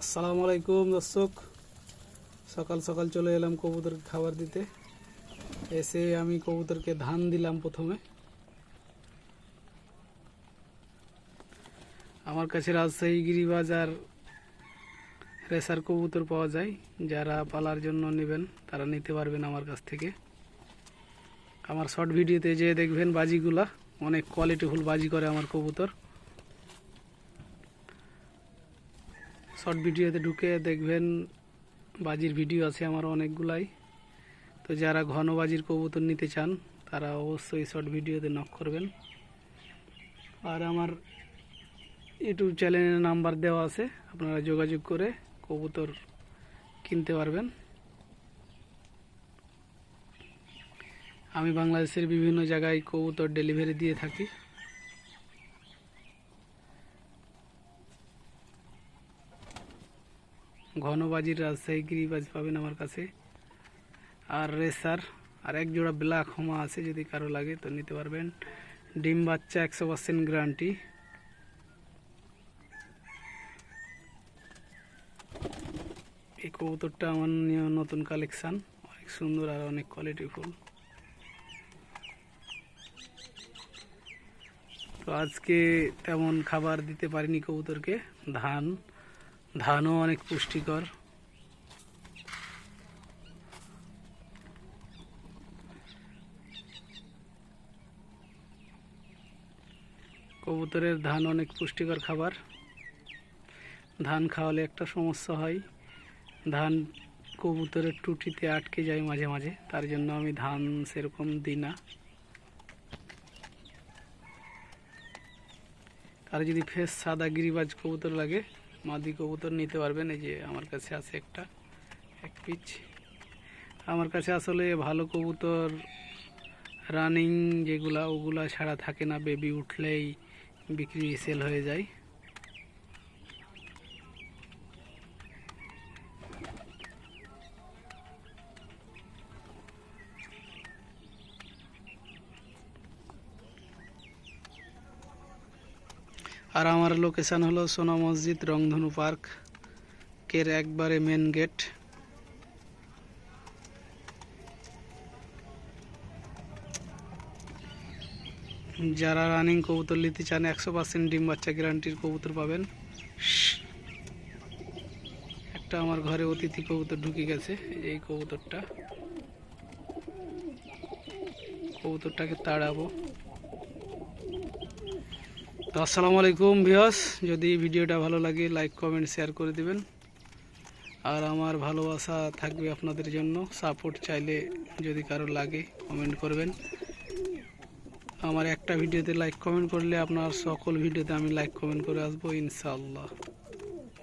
আসসালামু আলাইকুম, দর্শক। সকাল সকাল চলে এলাম কবুতরকে খাবার দিতে। এসে আমি কবুতরকে ধান দিলাম প্রথমে। আমার কাছে রাজশাহী গিরিবাজার রেসার কবুতর পাওয়া যায়। যারা পালার জন্য নেবেন, তারা নিতে পারবেন আমার কাছ থেকে। আমার শর্ট ভিডিওতে যে দেখবেন বাজিগুলা, অনেক কোয়ালিটিফুল বাজি করে আমার কবুতর। শর্ট ভিডিওতে ঢুকে দেখবেন বাজির ভিডিও আছে আমার অনেকগুলাই। তো যারা ঘন বাজির কবুতর নিতে চান, তারা অবশ্যই শর্ট ভিডিওতে নক করবেন। আর আমার ইউটিউব চ্যানেলের নাম্বার দেওয়া আছে, আপনারা যোগাযোগ করে কবুতর কিনতে পারবেন। আমি বাংলাদেশের বিভিন্ন জায়গায় কবুতর ডেলিভারি দিয়ে থাকি। ঘনবাজির রাজশাহী গিরিবাজ পাবেন আমার কাছে। আর রেসার, আর এক জোড়া ব্ল্যাক হোমা আছে যদি কারও লাগে তো নিতে পারবেন। ডিম বাচ্চা একশো পার্সেন্ট গ্যারান্টি। এই কবুতরটা আমার নতুন কালেকশান। অনেক সুন্দর আর অনেক কোয়ালিটিফুল তো আজকে তেমন খাবার দিতে পারিনি কবুতরকে। ধান ধানও অনেক পুষ্টিকর। কবুতরের ধান অনেক পুষ্টিকর খাবার। ধান খাওয়ালে একটা সমস্যা হয়। ধান কবুতরের টুটিতে আটকে যায় মাঝে মাঝে, তার জন্য আমি ধান সেরকম দিই না। আর যদি ফেস সাদা গিরিবাজ কবুতর লাগে মাদি কবুতর নিতে পারবেন, এই যে আমার কাছে আছে একটা, এক পিচ। আমার কাছে আসলে ভালো কবুতর রানিং যেগুলা, ওগুলা ছাড়া থাকে না বেবি উঠলেই বিক্রি সেল হয়ে যায়। আর আমার লোকেশান হলো সোনা মসজিদ, রংধনু পার্ক কের একবারে মেন গেট যারা রানিং কবুতর নিতে চান, একশো পার্সেন্ট ডিম বাচ্চা গ্যারান্টির কবুতর পাবেন। একটা আমার ঘরে অতিথি কবুতর ঢুকে গেছে, এই কবুতরটা। কবুতরটাকে তাড়াবো। তো আসসালামু আলাইকুম ভিওস যদি ভিডিওটা ভালো লাগে, লাইক, কমেন্ট শেয়ার করে দিবেন। আর আমার ভালোবাসা থাকবে আপনাদের জন্য। সাপোর্ট চাইলে যদি কারও লাগে, কমেন্ট করবেন। আমার একটা ভিডিওতে লাইক, কমেন্ট করলে আপনার সকল ভিডিওতে আমি লাইক, কমেন্ট করে আসব, ইনশাআল্লাহ।